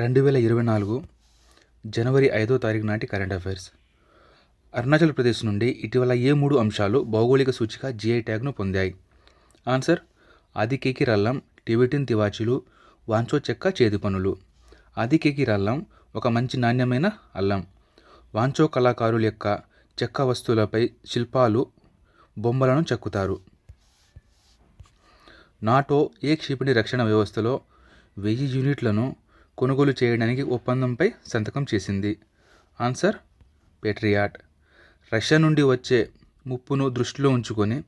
రెండు వేల ఇరవై నాలుగు జనవరి ఐదో తారీఖు నాటి కరెంట్ అఫైర్స్ అరుణాచల్ ప్రదేశ్ నుండి ఇటీవల ఏ మూడు అంశాలు భౌగోళిక సూచిక జిఐ ట్యాగ్ను పొందాయి? ఆన్సర్ ఆదికేకి రల్లం టిబెటిన్ తివాచీలు వాంచో చెక్క చేతి పనులు. ఆదికేకి రల్లం ఒక మంచి నాణ్యమైన అల్లం. వాంచో కళాకారుల యొక్క చెక్క వస్తువులపై శిల్పాలు బొమ్మలను చెక్కుతారు. నాటో ఏ క్షిపణి రక్షణ వ్యవస్థలో వెయ్యి యూనిట్లను కొనుగోలు చేయడానికి ఒప్పందంపై సంతకం చేసింది. Answer Patriot. రష్యా నుండి వచ్చే ముప్పును దృష్టిలో ఉంచుకొని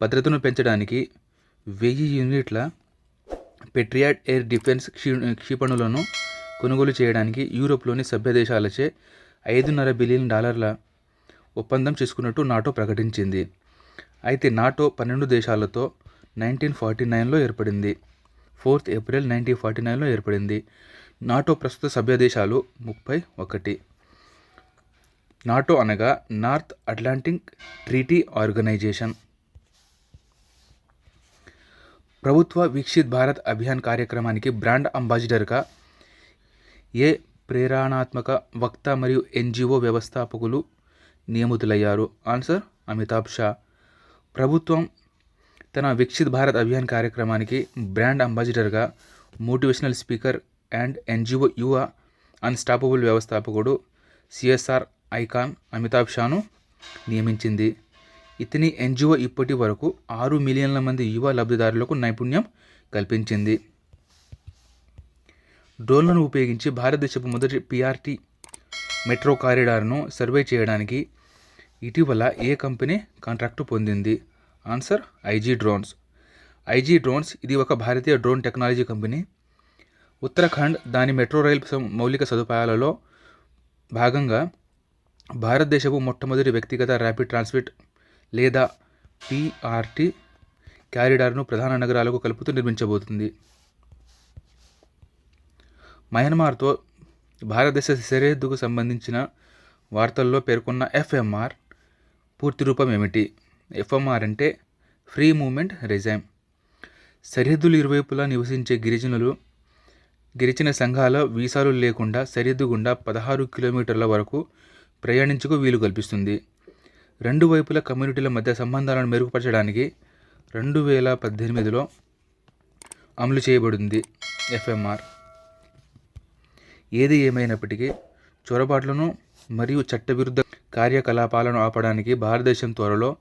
భద్రతను పెంచడానికి వెయ్యి యూనిట్ల పెట్రియాట్ ఎయిర్ డిఫెన్స్ క్షీ క్షిపణులను కొనుగోలు చేయడానికి యూరోప్లోని సభ్య దేశాలచే ఐదున్నర బిలియన్ డాలర్ల ఒప్పందం చేసుకున్నట్టు నాటో ప్రకటించింది. అయితే నాటో పన్నెండు దేశాలతో నైన్టీన్ ఫార్టీ నైన్లో ఏర్పడింది. ఫోర్త్ ఏప్రిల్ నైన్టీన్ ఫార్టీ నైన్లో ఏర్పడింది. నాటో ప్రస్తుత సభ్య దేశాలు ముప్పై ఒకటి. నాటో అనగా నార్త్ అట్లాంటిక్ ట్రీటీ ఆర్గనైజేషన్. ప్రభుత్వ వీక్షిత్ భారత్ అభియాన్ కార్యక్రమానికి బ్రాండ్ అంబాసిడర్గా ఏ ప్రేరణాత్మక వక్త మరియు ఎన్జిఓ వ్యవస్థాపకులు నియమితులయ్యారు? ఆన్సర్ అమితాబ్ షా. ప్రభుత్వం తన విక్షిత్ భారత్ అభియాన్ కార్యక్రమానికి brand అంబాసిడర్గా motivational speaker and NGO Yuva unstoppable వ్యవస్థాపకుడు సిఎస్ఆర్ ఐకాన్ అమితాబ్ షాను నియమించింది. ఇతని ఎన్జిఓ ఇప్పటి వరకు ఆరు మిలియన్ల మంది యువ లబ్ధిదారులకు నైపుణ్యం కల్పించింది. డ్రోన్లను ఉపయోగించి భారతదేశపు మొదటి పిఆర్టీ మెట్రో కారిడార్ను సర్వే చేయడానికి ఇటీవల ఏ కంపెనీ కాంట్రాక్టు పొందింది? Answer IG drones IG drones ఇది ఒక భారతీయ డ్రోన్ టెక్నాలజీ కంపెనీ ఉత్తరాఖండ్ దాని మెట్రో రైల్ మౌలిక సదుపాయాలలో భాగంగా భారతదేశపు మొట్టమొదటి వ్యక్తిగత ర్యాపిడ్ ట్రాన్స్మిట్ లేదా పిఆర్టీ క్యారిడార్ను ప్రధాన నగరాలకు కలుపుతూ నిర్మించబోతుంది. మయన్మార్తో భారతదేశ సరిహద్దుకు సంబంధించిన వార్తల్లో పేర్కొన్న ఎఫ్ఎంఆర్ పూర్తి రూపం ఏమిటి? ఎఫ్ఎంఆర్ అంటే ఫ్రీ మూమెంట్ రిజైమ్. సరిహద్దులు ఇరువైపులా నివసించే గిరిజనులు గిరిజన సంఘాల వీసాలు లేకుండా సరిహద్దు గుండా పదహారు కిలోమీటర్ల వరకు ప్రయాణించుకు వీలు కల్పిస్తుంది. రెండు వైపుల కమ్యూనిటీల మధ్య సంబంధాలను మెరుగుపరచడానికి రెండు వేల పద్దెనిమిదిలో అమలు చేయబడింది ఎఫ్ఎంఆర్. ఏది ఏమైనప్పటికీ చొరబాట్లను మరియు చట్టవిరుద్ధ కార్యకలాపాలను ఆపడానికి భారతదేశం త్వరలో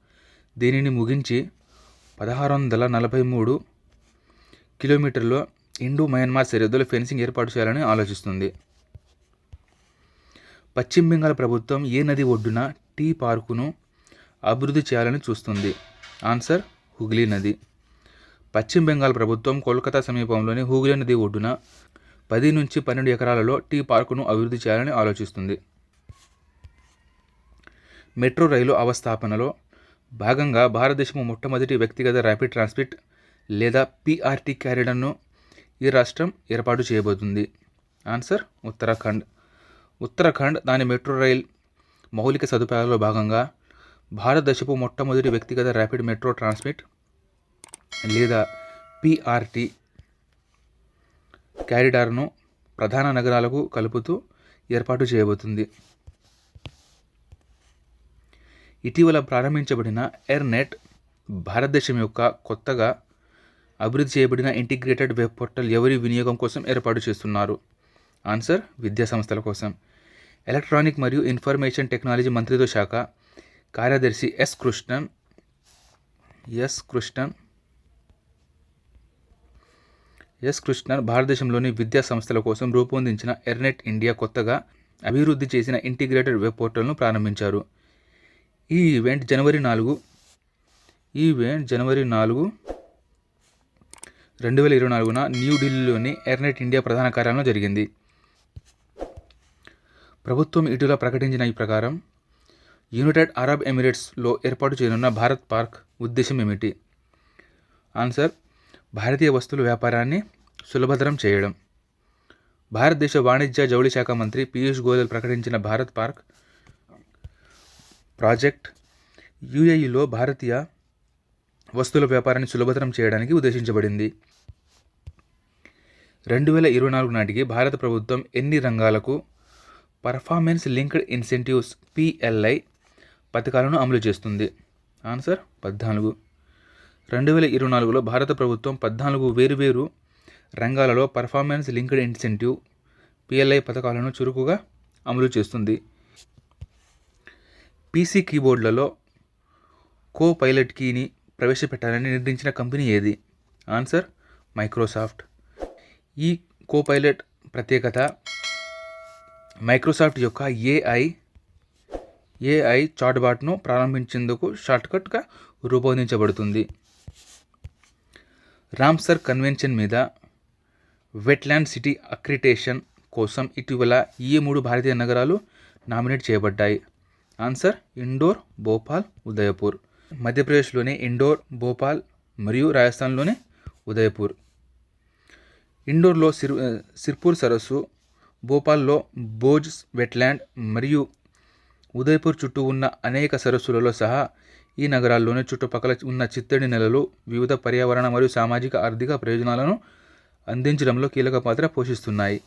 దీనిని ముగించి పదహారు వందల నలభై మూడు కిలోమీటర్లో ఇండో మయన్మార్ సరిహద్దులో ఫెన్సింగ్ ఏర్పాటు చేయాలని ఆలోచిస్తుంది. పశ్చిమ బెంగాల్ ప్రభుత్వం ఏ నది ఒడ్డున టీ పార్కును అభివృద్ధి చేయాలని చూస్తుంది? ఆన్సర్ హుగ్లీ నది. పశ్చిమ బెంగాల్ ప్రభుత్వం కోల్కతా సమీపంలోని హుగ్లీ నది ఒడ్డున పది నుంచి పన్నెండు ఎకరాలలో టీ పార్కును అభివృద్ధి చేయాలని ఆలోచిస్తుంది. మెట్రో రైలు అవస్థాపనలో భాగంగా భారతదేశం మొట్టమొదటి వ్యక్తిగత ర్యాపిడ్ ట్రాన్స్మిట్ లేదా పిఆర్టీ క్యారిడర్ను ఈ రాష్ట్రం ఏర్పాటు చేయబోతుంది. ఆన్సర్ ఉత్తరాఖండ్ ఉత్తరాఖండ్ దాని మెట్రో రైల్ మౌలిక సదుపాయాలలో భాగంగా భారతదేశపు మొట్టమొదటి వ్యక్తిగత ర్యాపిడ్ మెట్రో ట్రాన్స్మిట్ లేదా పిఆర్టీ క్యారిడార్ను ప్రధాన నగరాలకు కలుపుతూ ఏర్పాటు చేయబోతుంది. ఇటీవల ప్రారంభించబడిన ఎర్నెట్ భారతదేశం యొక్క కొత్తగా అభివృద్ధి చేయబడిన ఇంటిగ్రేటెడ్ వెబ్ పోర్టల్ ఎవరి వినియోగం కోసం ఏర్పాటు చేస్తున్నారు? ఆన్సర్ విద్యా సంస్థల కోసం. ఎలక్ట్రానిక్ మరియు ఇన్ఫర్మేషన్ టెక్నాలజీ మంత్రిత్వ శాఖ కార్యదర్శి S Krishnan S Krishnan S Krishnan భారతదేశంలోని విద్యా సంస్థల కోసం రూపొందించిన ఎర్నెట్ ఇండియా కొత్తగా అభివృద్ధి చేసిన ఇంటిగ్రేటెడ్ వెబ్ పోర్టల్ను ప్రారంభించారు. ఈ ఈవెంట్ జనవరి నాలుగు. ఈవెంట్ జనవరి నాలుగు రెండు వేల ఇరవై నాలుగున న్యూఢిల్లీలోని ఎర్నెట్ ఇండియా ప్రధాన కార్యాలయంలో జరిగింది. ప్రభుత్వం ఇటీవల ప్రకటించిన ఈ ప్రకారం యునైటెడ్ అరబ్ ఎమిరేట్స్లో ఏర్పాటు చేయనున్న భారత్ పార్క్ ఉద్దేశం ఏమిటి? ఆన్సర్ భారతీయ వస్తువుల వ్యాపారాన్ని సులభతరం చేయడం. భారతదేశ వాణిజ్య జౌళి శాఖ మంత్రి పీయూష్ గోయల్ ప్రకటించిన భారత్ పార్క్ ప్రాజెక్ట్ యుఏఈలో భారతీయ వస్తువుల వ్యాపారాన్ని సులభతరం చేయడానికి ఉద్దేశించబడింది. రెండు వేల ఇరవై నాలుగు నాటికి భారత ప్రభుత్వం ఎన్ని రంగాలకు పర్ఫార్మెన్స్ లింక్డ్ ఇన్సెంటివ్స్ పిఎల్ఐ పథకాలను అమలు చేస్తుంది? ఆన్సర్ పద్నాలుగు. రెండు వేల ఇరవై నాలుగులో భారత ప్రభుత్వం పద్నాలుగు వేరువేరు రంగాలలో పర్ఫార్మెన్స్ లింక్డ్ ఇన్సెంటివ్ పిఎల్ఐ పథకాలను చురుకుగా అమలు చేస్తుంది. పీసీ కీబోర్డ్లలో కో పైలట్ కీని ప్రవేశపెట్టాలని నిర్ణయించిన కంపెనీ ఏది? Answer Microsoft. ఈ కో పైలట్ ప్రత్యేకత మైక్రోసాఫ్ట్ యొక్క ఏఐ ఏఐ చాట్బాట్ను ప్రారంభించేందుకు షార్ట్కట్గా రూపొందించబడుతుంది. రామ్సర్ కన్వెన్షన్ మీద వెట్లాండ్ సిటీ అక్రిటేషన్ కోసం ఇటీవల ఈ మూడు భారతీయ నగరాలు నామినేట్ చేయబడ్డాయి. ఆన్సర్ ఇండోర్ భోపాల్ ఉదయపూర్. మధ్యప్రదేశ్లోని ఇండోర్ భోపాల్ మరియు రాజస్థాన్లోని ఉదయపూర్. ఇండోర్లో సిర్ సిర్పూర్ సరస్సు భోపాల్లో బోజ్ వెట్లాండ్ మరియు ఉదయపూర్ చుట్టూ ఉన్న అనేక సరస్సులలో సహా ఈ నగరాల్లోని చుట్టుపక్కల ఉన్న చిత్తడి నెలలు వివిధ పర్యావరణ మరియు సామాజిక ఆర్థిక ప్రయోజనాలను అందించడంలో కీలక పాత్ర పోషిస్తున్నాయి.